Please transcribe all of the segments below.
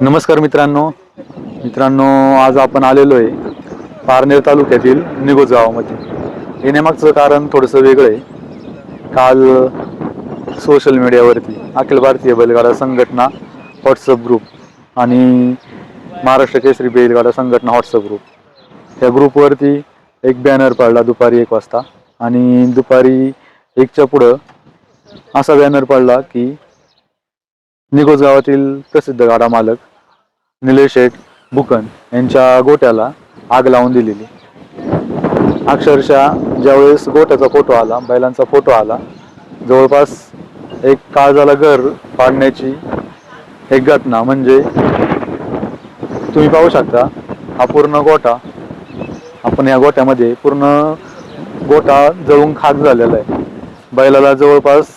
नमस्कार मित्रांनो. मित्रांनो आज आपण आलेलो आहे पारनेर तालुक्यातील निगोज गावामध्ये. येण्यामागचं कारण थोडंसं वेगळं आहे. काल सोशल मीडियावरती अखिल भारतीय बैलगाडा संघटना व्हॉट्सअप ग्रुप आणि महाराष्ट्र केसरी बैलगाडा संघटना व्हॉट्सअप ग्रुप त्या ग्रुपवरती एक बॅनर पडला दुपारी एक वाजता आणि दुपारी एकच्या पुढं असा बॅनर पडला की निगोज गावातील प्रसिद्ध गाडा मालक निलेश शेठ बुकन यांच्या गोट्याला आग लावून दिलेली. अक्षरशः ज्यावेळेस गोट्याचा फोटो आला बैलांचा फोटो आला जवळपास एक काळजाला घर पाडण्याची एक घटना म्हणजे तुम्ही पाहू शकता हा पूर्ण गोटा आपण या गोट्यामध्ये पूर्ण गोटा जळून खाक झालेला आहे. बैलाला जवळपास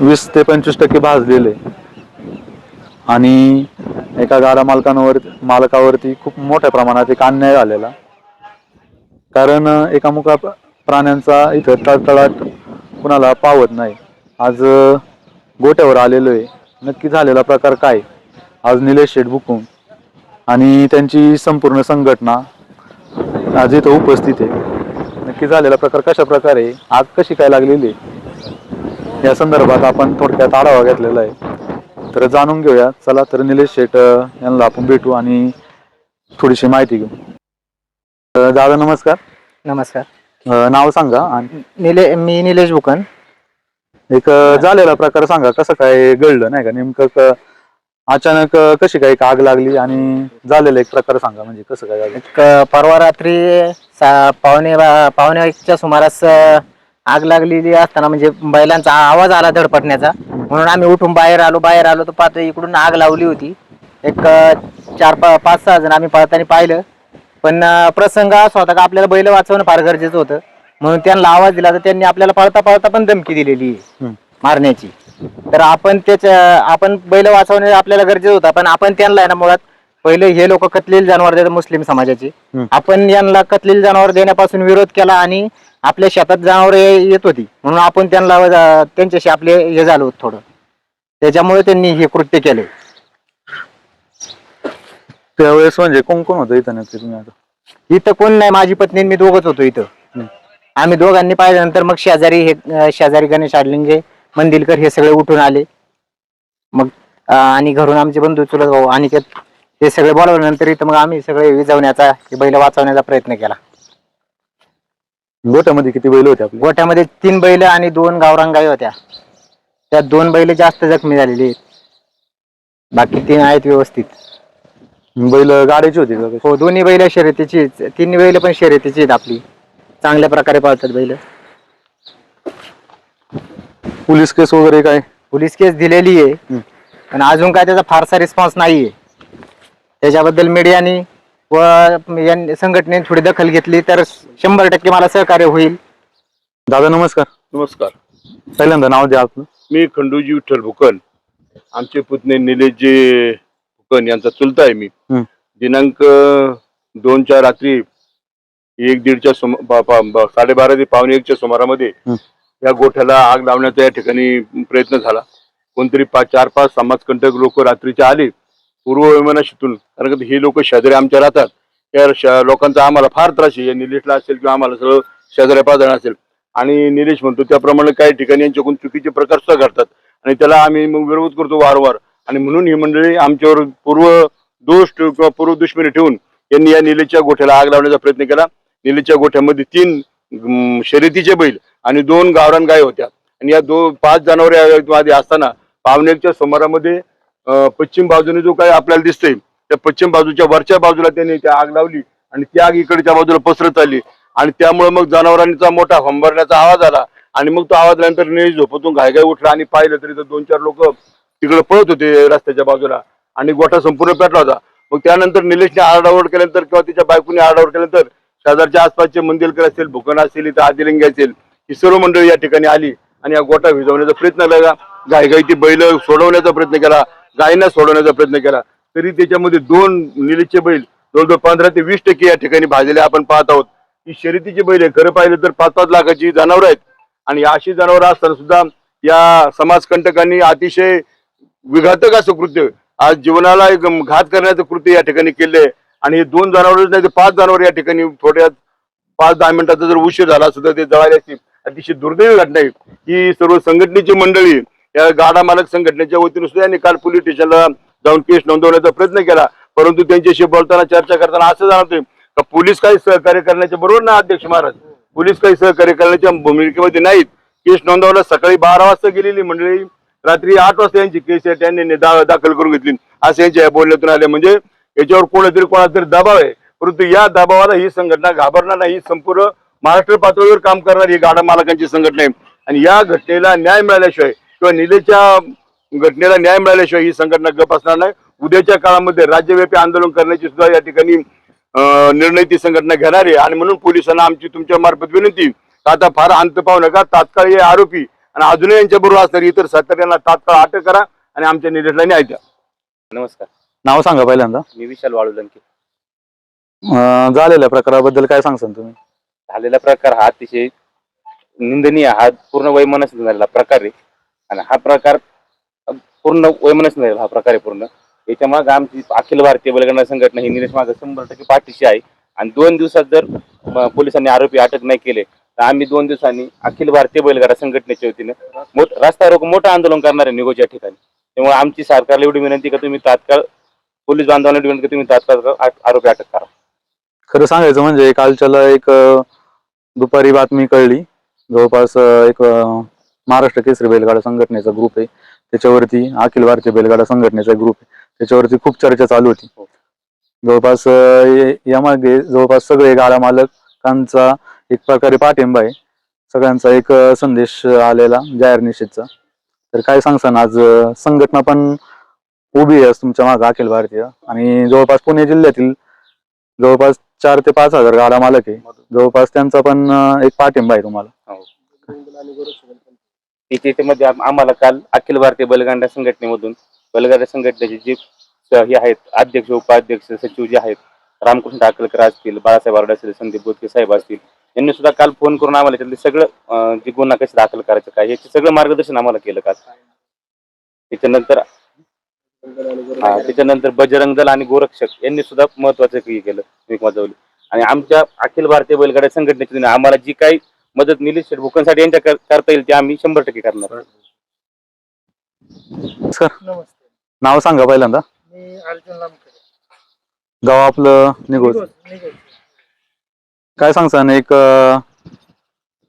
वीस ते पंचवीस टक्के भाजलेले. आणि एका गाडा मालकांवर मालकावरती खूप मोठ्या प्रमाणात एक अन्याय झालेला. कारण एका मुका प्राण्यांचा इथं तळतळाट कुणाला पावत नाही. आज गोट्यावर आलेलो आहे. नक्की झालेला प्रकार काय? आज निलेश शेठ बुकुम आणि त्यांची संपूर्ण संघटना आज इथं उपस्थित आहे. नक्की झालेला प्रकार कशा प्रकारे आग कशी काय लागलेली आहे? या संदर्भात आपण थोडक्यात आढावा घेतलेला आहे. तर जाणून घेऊया. चला तर निलेश शेठ अं, यांना आपण भेटू आणि थोडीशी माहिती घेऊ. अं, दादा नमस्कार. नमस्कार. अं, नाव सांगा आणि निले मी निलेश बुकन एक अं, झालेला प्रकार सांगा. कसं काय घडलं नाही का? नेमकं क- अचानक अं, कशी काय एक आग लागली आणि झालेला एक प्रकार सांगा. म्हणजे कसं काय झालं? एक परवा रात्री सा- पावणे बा- पावणे एकच्या सुमारास अ, आग लागलेली असताना म्हणजे बैलांचा आवाज आला धडपटण्याचा. म्हणून आम्ही उठून बाहेर आलो बाहेर आलो तर पाहतो इकडून आग लावली होती. एक चार पा पाच सहा जण आम्ही पळताना पाहिलं. पण प्रसंग असा होता का आपल्याला बैल वाचवणं फार गरजेचं होतं. म्हणून त्यांना आवाज दिला तर त्यांनी आपल्याला पळता पळता पण धमकी दिलेली आहे. मारण्याची. तर आपण त्याच्या आपण बैल वाचवणे आपल्याला गरजेचं होतं. पण आपण त्यांना आहे ना मुळात पहिले हे लोक कतलेल जनावर देतात मुस्लिम समाजाचे. हम्म. आपण यांना कतलेल जनावर देण्यापासून विरोध केला आणि आपल्या शेतात जनावर येत होती. म्हणून आपण त्यांना अं, त्यांच्याशी आपले हे झालो होतं थोडं. त्याच्यामुळे त्यांनी हे कृत्य केले. त्यावेळेस म्हणजे कोण कोण होतं इथं नक्की तुम्ही आता? इथं कोण नाही माझी पत्नी आणि मी दोघच होतो इथं. हम्म. आम्ही दोघांनी पाहिल्यानंतर मग शेजारी हे अं, शेजारी गणेश आडलिंगे मंदिलकर हे सगळे उठून आले. मग अं, आणि घरून आमचे बंधू चुलत भाऊ आणि ते सगळे बोलवल्यानंतर इथं मग आम्ही सगळे विजवण्याचा बैल वाचवण्याचा प्रयत्न केला. गोट्यामध्ये किती बैल होते आपले? गोठ्यामध्ये तीन बैल आणि दोन गावरान गाई होत्या. त्यात दोन बैल जास्त जखमी झालेली आहेत. बाकी तीन आहेत व्यवस्थित. बैल गाड्याची होती का? हो दोन्ही बैल शर्यतीची तिन्ही बैल पण शर्यतीची आहेत आपली. चांगल्या प्रकारे पाळतात बैल. पोलीस केस वगैरे काय? पोलीस केस दिलेली आहे. पण अजून काय त्याचा फारसा रिस्पॉन्स नाहीये. त्याच्याबद्दल मीडियाने व यांनी- संघटनेने थोडी दखल घेतली तर शंभर टक्के मला सहकार्य होईल. दादा नमस्कार. नमस्कार. पहिल्यांदा नाव द्या आपलं. मी खंडूजी विठ्ठल भुकन. आमचे पुतणे निलेशजी भुकन यांचा चुलता आहे मी. हम्म. दिनांक दोनच्या रात्री एक दीडच्या सुम बा- बा- बा- साडेबारा ते पावणे एकच्या सुमारामध्ये. या गोठ्याला आग लावण्याचा या ठिकाणी प्रयत्न झाला. कोणतरी पाच चार पाच समाजकंटक लोक रात्रीचे आले. पूर्ववैमनाशीतून कारण का हे लोक शेजारी आमच्या राहतात. त्या श- लोकांचा आम्हाला फार त्रास आहे. निलेशला असेल किंवा आम्हाला सगळं शेजाऱ्या पाजण असेल. आणि निलेश म्हणतो त्याप्रमाणे काही ठिकाणी यांच्याकडून चुकीचे प्रकार सुद्धा घडतात. आणि त्याला आम्ही मग विरोध करतो वारंवार. आणि म्हणून ही मंडळी आमच्यावर पूर्व दोष किंवा पूर्व दुश्मनी ठेवून यांनी या निलेशच्या गोठ्याला आग लावण्याचा प्रयत्न केला. निलेशच्या गोठ्यामध्ये तीन शर्यतीचे बैल आणि दोन गावरान गाय होत्या. आणि या दोन पाच जनावरे आधी असताना पावनेच्या सुमारामध्ये पश्चिम बाजूने जो काही आपल्याला दिसतंय त्या पश्चिम बाजूच्या वरच्या बाजूला त्यांनी त्या आग लावली आणि ती आग इकडच्या बाजूला पसरत आली. आणि त्यामुळे मग जनावरांचा मोठा हंबरण्याचा आवाज आला. आणि मग तो आवाज आल्यानंतर निलेश झोपतून घायघाय उठला आणि पाहिलं तरी तर दोन चार लोक तिकडे पळत होते रस्त्याच्या बाजूला. आणि गोठा संपूर्ण पेटला होता. मग त्यानंतर निलेशने आरडाओरड केल्यानंतर किंवा तिच्या बायकोने आरडाओरड केल्यानंतर शेजारच्या आसपासचे मंदिरकर असतील भुकन असतील इथं आदिलिंग असेल ही सर्व मंडळी या ठिकाणी आली आणि या गोठा भिजवण्याचा प्रयत्न केला. घाईघाई बैल सोडवण्याचा प्रयत्न केला गायींना सोडवण्याचा प्रयत्न केला. तरी त्याच्यामध्ये दोन निलेशचे बैल जवळजवळ पंधरा ते वीस टक्के या ठिकाणी भाजलेले आपण पाहत आहोत. ही शर्यतीची बैल आहे. खरं पाहिलं तर पाच पाच लाखाची जनावरं आहेत. आणि अशी जनावरं असताना सुद्धा या समाजकंटकांनी अतिशय विघातक असं कृत्य आज जीवनाला एक घात करण्याचं कृत्य या ठिकाणी केले आणि हे दोन जनावर नाही तर पाच जनावर या ठिकाणी थोड्या पाच दहा मिनिटाचा जर उशीर झाला सुद्धा तर ते जळाले असतील. अतिशय दुर्दैवी घटना आहे. ही सर्व संघटनेची मंडळी या गाडा मालक संघटनेच्या वतीने सुद्धा यांनी काल पोलीस स्टेशनला जाऊन केस नोंदवण्याचा प्रयत्न केला. परंतु त्यांच्याशी बोलताना चर्चा करताना असं जाणवतोय का पोलीस काही सहकार्य करण्याच्या बरोबर ना अध्यक्ष महाराज? पोलीस काही सहकार्य करण्याच्या भूमिकेमध्ये नाहीत. केस नोंदवला सकाळी बारा वाजता गेलेली मंडळी रात्री आठ वाजता यांची केस त्यांनी दाखल करून घेतली. असं यांच्या बोलण्यातून आले. म्हणजे याच्यावर कोणातरी कोणातरी तरी दबाव आहे. परंतु या दबावाला ही संघटना घाबरणार नाही. ही संपूर्ण महाराष्ट्र पातळीवर काम करणारी ही गाडा मालकांची संघटना आहे. आणि या घटनेला न्याय मिळाल्याशिवाय किंवा निलेच्या घटनेला न्याय मिळाल्याशिवाय ही संघटना गप असणार नाही. उद्याच्या काळामध्ये राज्यव्यापी आंदोलन करण्याची सुद्धा या ठिकाणी निर्णय ती संघटना घेणार आहे. आणि म्हणून पोलिसांना आमची तुमच्या मार्फत विनंती का आता फार अंत पाहू नका. तात्काळ हे आरोपी आणि अजूनही यांच्या बरोबर असणारी इतर सातत्यांना तात्काळ अटक करा आणि आमच्या निलेशला न्याय द्या. नमस्कार. नाव सांगा पहिल्यांदा. मी विशाल वाळुलंके. अं, झालेल्या प्रकाराबद्दल काय सांगसान तुम्ही? झालेला प्रकार हा अतिशय निंदनीय हा पूर्ण वैमनस झालेला प्रकार आहे. आणि हा प्रकार पूर्ण वैमनस नाही हा प्रकार आहे पूर्ण. याच्या मागे आमची अखिल भारतीय बलगणा संघटना ही निलेश मागे शंभर टक्के पाठीशी आहे. आणि दोन दिवसात जर पोलिसांनी आरोपी अटक नाही केले तर आम्ही दोन दिवसांनी अखिल भारतीय बैलगाडा संघटनेच्या वतीनं मोठ रस्ता रोको मोठं आंदोलन करणार आहे निगोज या ठिकाणी. त्यामुळे आमची सरकारला एवढी विनंती का तुम्ही तात्काळ पोलीस बांधवांना एवढी विनंती का तुम्ही तात्काळ आरोपी अटक करा. खरं सांगायचं म्हणजे कालच्याला एक दुपारी बातमी कळली. जवळपास एक महाराष्ट्र केसरी बैलगाडा संघटनेचा ग्रुप आहे. त्याच्यावरती अखिल भारतीय बैलगाडा संघटनेचा ग्रुप आहे. त्याच्यावरती खूप चर्चा चालू होती. जवळपास अं, ये- यामागे जवळपास सगळे गाडा मालकांचा एक प्रकारे पाठिंबा आहे. सगळ्यांचा एक संदेश आलेला जाहीर निषेधचा. तर काय सांगसान आज संघटना पण उभी आहे तुमच्या मागे अखिल भारतीय. आणि जवळपास पुणे जिल्ह्यातील जवळपास चार ते पाच हजार गाडा मालक आहे. जवळपास त्यांचा पण एक पाठिंबा आहे तुम्हाला. इथे आम्हाला काल अखिल भारतीय बलगांडा संघटनेमधून बलगांडा संघटनेचे जे हे आहेत अध्यक्ष उपाध्यक्ष सचिव जे आहेत रामकृष्ण टाकलकर असतील बाळासाहेब आरडे असतील संदीप बोतके साहेब असतील यांनी सुद्धा काल फोन करून आम्हाला त्यातले सगळं जे गुन्हा कसे दाखल करायचं काय याचे सगळं मार्गदर्शन आम्हाला केलं काल. त्याच्यानंतर हा, त्याच्यानंतर बजरंग दल आणि गोरक्षक यांनी सुद्धा महत्वाचं हे केलं वाजवली आणि आमच्या अखिल भारतीय बैलगाड्या संघटनेच्या आम्हाला जी काही मदत निलेश शेठ भुकनसाठी यांच्या कर- करता येईल ते आम्ही शंभर टक्के करणार. सर नमस्ते. नाव सांगा पहिल्यांदा. मी अर्जुन लामकर गाव आपलं निघोज. निघोज, निघोज. काय सांगसान एक अं,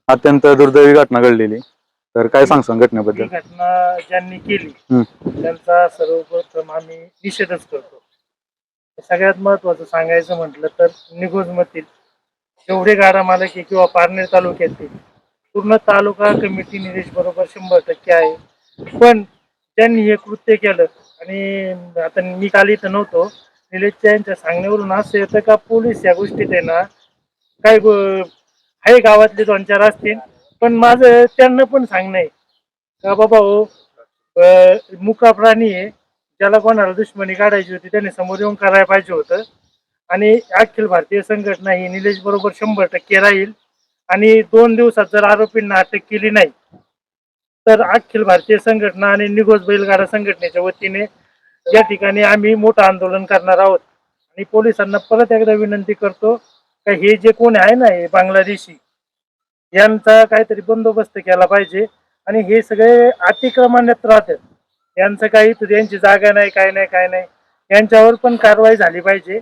अत्यंत दुर्दैवी घटना घडलेली. तर काय सांगसान ही घटनेबद्दल घटना ज्यांनी केली. त्यांचा सर्वप्रथम आम्ही निषेधच करतो. सगळ्यात महत्वाचं सांगायचं म्हटलं तर निघोज मधील जेवढे गाडा मालक आहे किंवा पारनेर तालुक्यातील. पूर्ण तालुका कमिटी निलेश बरोबर शंभर टक्के आहे. पण त्यांनी हे कृत्य केलं आणि आता मी काल इथं नव्हतो. निलेशच्या यांच्या सांगण्यावरून असं येतं का पोलीस या गोष्टीत आहे ना काही आहे गावातले दोन चार असतील पण माझं त्यांना पण सांगणं आहे. का बाबा हो मुका प्राणी आहे ज्याला कोणाला दुश्मनी काढायची होती त्याने समोर येऊन करायला पाहिजे होतं. आणि अखिल भारतीय संघटना ही निलेश बरोबर शंभर टक्के राहील. आणि दोन दिवसात जर आरोपींना अटक केली नाही तर अखिल भारतीय संघटना आणि निगोज बैलगाडा संघटनेच्या वतीने या ठिकाणी आम्ही मोठं आंदोलन करणार आहोत. आणि पोलिसांना परत एकदा विनंती करतो का हे जे कोण आहे ना हे बांगलादेशी यांचा काहीतरी बंदोबस्त केला पाहिजे. आणि हे सगळे अतिक्रमण्यात राहतात. यांचं काही यांची जागा नाही काय नाही काय नाही. यांच्यावर पण कारवाई झाली पाहिजे.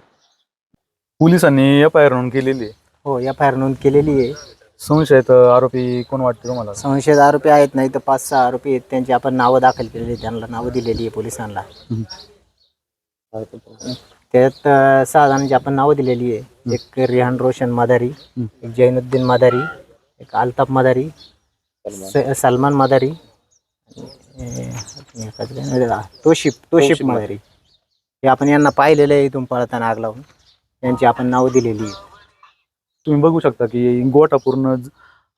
पोलिसांनी एफ आय आर नोंद केलेली आहे. हो एफ आय आर नोंद केलेली आहे. संशयित आरोपी कोण वाटते तुम्हाला? संशयित आरोपी आहेत नाही तर पाच सहा आरोपी आहेत. त्यांची आपण नावं दाखल केलेली आहेत. त्यांना नावं दिलेली आहे पोलिसांना. त्यात अं, सहा जणांची आपण नावं दिलेली आहे. एक रिहान रोशन मदारी एक जैनुद्दीन मदारी एक अल्ताफ मदारी स- सलमान मदारी आणि, अं, एकाचं काय नाव आहे? तोशिफ तोशिफ मदारी. हे आपण यांना पाहिलेलं आहे इथून पळताना आग लावून. त्यांची आपण नावं दिलेली आहे तुम्ही बघू शकता की गोटा पूर्ण ज-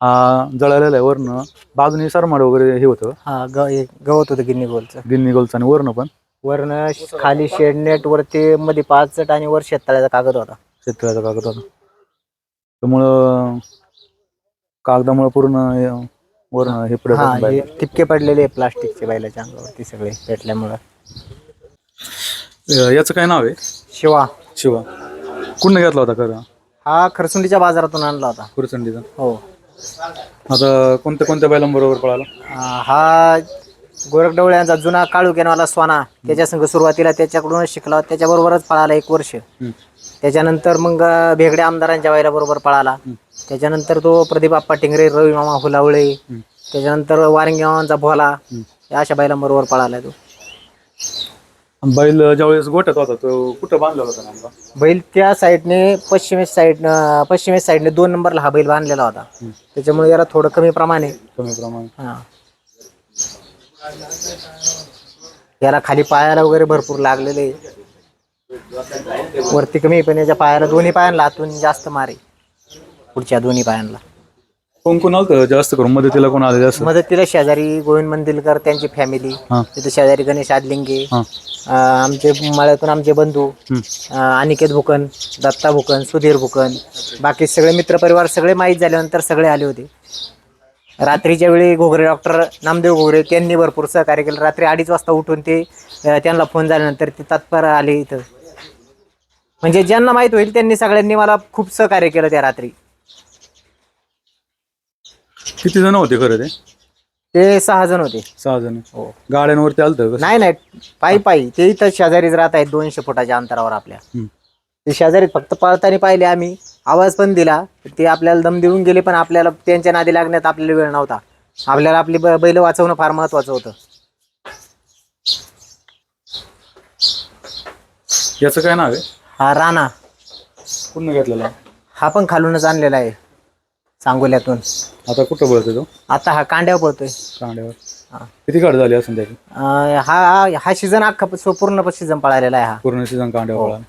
हा जळालेला आहे वरनं. बाजूने सरमाड वगैरे हे होतं. हा ग हे गवत होतं गिन्नी गोलचं. गिन्नी गोलचं आणि वरनं पण. वरनं श- खाली शेड नेट वरती मध्ये पाच आणि वर शेततळ्याचा कागद होता. शेतकऱ्याचा कागद होता. त्यामुळं कागदामुळे पूर्ण हे- वरनं हे हा हे ठिपके पडलेले प्लास्टिकचे बैलाच्या अंगावरती सगळे पेटल्यामुळं. याचं काय नाव आहे? शिवा. शिवा. कुठनं घेतला होता खरं? हा खरसुंडीच्या बाजारातून आणला होता. कुरचंडीचा हो. आता कोणत्या कोणत्या बैलांबरोबर पळाला? अं, हा गोरखडवळे यांचा जुना काळू केनवाला स्वाना त्याच्या संघ सुरुवातीला त्याच्याकडूनच शिकला त्याच्याबरोबरच पळाला एक वर्ष. त्याच्यानंतर मग अं, भेगडे आमदारांच्या वायरा बरोबर पळाला. त्याच्यानंतर तो प्रदीप आप्पा टिंगरे रवी मामा हुलावळे. त्याच्यानंतर वारंगी मामांचा भोला या अशा बैलांबरोबर पळाला तो. बैल ज्यावेळेस गोठ्यात होता तो कुठं बांधलेला होता नेमका? बैल त्या साईडने पश्चिमेस साईड पश्चिमेस साईडने दोन नंबरला हा बैल बांधलेला होता. त्याच्यामुळे याला थोडं कमी प्रमाण. आहे कमी प्रमाणात हा. याला खाली पायाला वगैरे भरपूर लागलेले. वरती कमी पण याच्या पायाला दोन्ही पायांना आतून जास्त मारे. पुढच्या दोन्ही पायांना. कोण कोण आलं जास्त करून मदतीला कोण आले जास्त मदतीला शेजारी गोविंद मंदिलकर त्यांची फॅमिली हा. तिथे शेजारी गणेश आदलिंगे हा. अं, आमचे माळ्यातून आमचे बंधू अं, अनिकेत भुकन दत्ता भुकन सुधीर भुकन बाकी सगळे मित्रपरिवार सगळे माहीत झाल्यानंतर सगळे आले होते. रात्रीच्या वेळी घोगरे डॉक्टर नामदेव घोगरे त्यांनी भरपूर सहकार्य केलं. रात्री अडीच वाजता उठून ते अं, त्यांना फोन झाल्यानंतर ते तत्पर आले इथं. म्हणजे ज्यांना माहीत होईल त्यांनी सगळ्यांनी मला खूप सहकार्य केलं त्या रात्री. किती जण होते खरं ते? ते सहा जण होते. सहा जण. हो. गाड्यांवरती आलतं नाही नाही. पायी पायी. ते इथं शेजारीच राहत आहेत दोनशे फुटाच्या अंतरावर आपल्या. हम्म. ते शेजारी फक्त पळताना पाहिले आम्ही. आवाज पण दिला. ते आपल्याला दम देऊन गेले पण आपल्याला त्यांच्या नादी लागण्यात आपल्याला वेळ नव्हता. आपल्याला आपली ब- बैल वाचवणं फार महत्वाचं होतं. याचं काय नाव आहे? हा राणा. पूर्ण घेतलेला हा पण खालूनच आणलेला आहे. सांगोल्यातून. आता कुठं बोलतोय तो? आता हा कांड्यावर पळतोय. कांड्यावर. हा. किती गाडी झाली असेल त्याची? अं, हा हा सीझन अख्खा प- पूर्ण सीझन पळालेला आहे हा. पूर्ण सीझन कांड्यावर पळाला.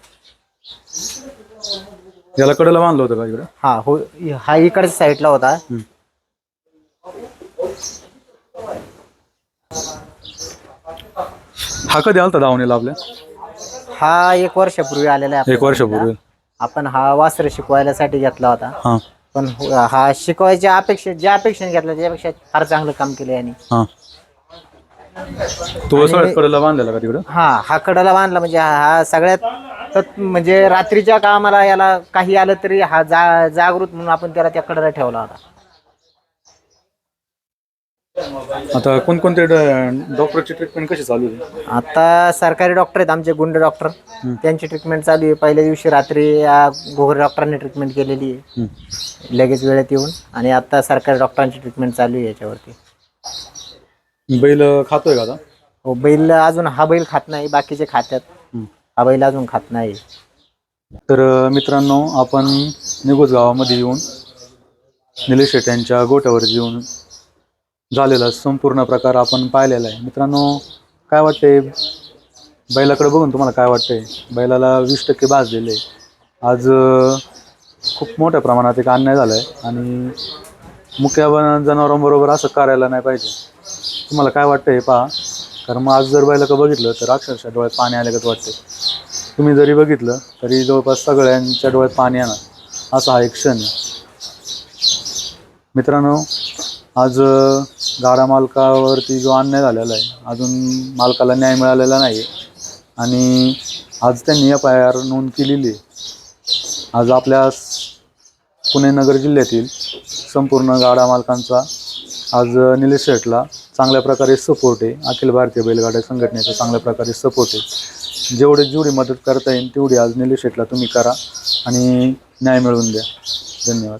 याला कडेला बांधलं होतं का इकडे? हा हो हा इकडच्या साईडला होता. हा कधी आलता दावणीला आपल्या? हा एक वर्षापूर्वी आलेला आहे एक वर्षापूर्वी. आपण हा वासर शिकवायसाठी घेतला होता. हा. पण हो- शिकवायच्या अपेक्षा ज्या अपेक्षेने घेतला त्याच्यापेक्षा फार चांगलं काम केलं यांनी. हा. तो सगळ्यात कडेला बांधलेला का तिकडं? हा हा कडाला बांधला म्हणजे हा हा सगळ्यात तत्- म्हणजे रात्रीच्या कामाला याला काही आलं तरी हा जा जागृत म्हणून आपण त्याला त्या कडाला ठेवला होता. आता कोणकोणते डॉक्टरची ट्रीटमेंट कशी चालू आहे? आता सरकारी डॉक्टर आहेत आमचे गुंड डॉक्टर. त्यांची ट्रीटमेंट चालू आहे. पहिल्या दिवशी रात्री या घोगरे डॉक्टरांनी ट्रीटमेंट केलेली आहे. लगेच वेळेत येऊन आणि आता सरकारी डॉक्टरांची ट्रीटमेंट चालू आहे याच्यावरती. बैल खातोय का आता? हो बैल अजून हा बैल खात नाही बाकीचे खात्यात. हा बैल अजून खात नाही. तर मित्रांनो आपण निगोज गावामध्ये येऊन निलेश शेट यांच्या गोट्यावर येऊन झालेला संपूर्ण प्रकार आपण पाहिलेला आहे. मित्रांनो काय वाटते बैलाकडे बघून तुम्हाला काय वाटते बैलाला वीस टक्के भास दिले. आज खूप मोठ्या प्रमाणात एक अन्याय झाला आहे आणि मुख्या जनावरांबरोबर असं करायला नाही पाहिजे. तुम्हाला काय वाटतं हे पहा. कारण मग आज जर बैलाकडे बघितलं तर अक्षरशः डोळ्यात पाणी आल्यागत वाटते तुम्ही जरी बघितलं तरी जवळपास सगळ्यांच्या डोळ्यात पाणी येणार. असा हा एक क्षण आहे. मित्रांनो आज गाडा मालकावरती जो अन्याय झालेला आहे अजून मालकाला न्याय मिळालेला नाही आणि आज त्यांनी एफ आय आर नोंद केलेली आहे. आज आपल्या पुणे नगर जिल्ह्यातील संपूर्ण गाडा मालकांचा आज निलेश शेटला चांगल्या प्रकारे सपोर्ट आहे. अखिल भारतीय बैलगाड्या संघटनेचा चांगल्या प्रकारे सपोर्ट आहे. जेवढे जेवढी मदत करता येईल तेवढी आज निलेश शेटला तुम्ही करा आणि न्याय मिळवून द्या. धन्यवाद.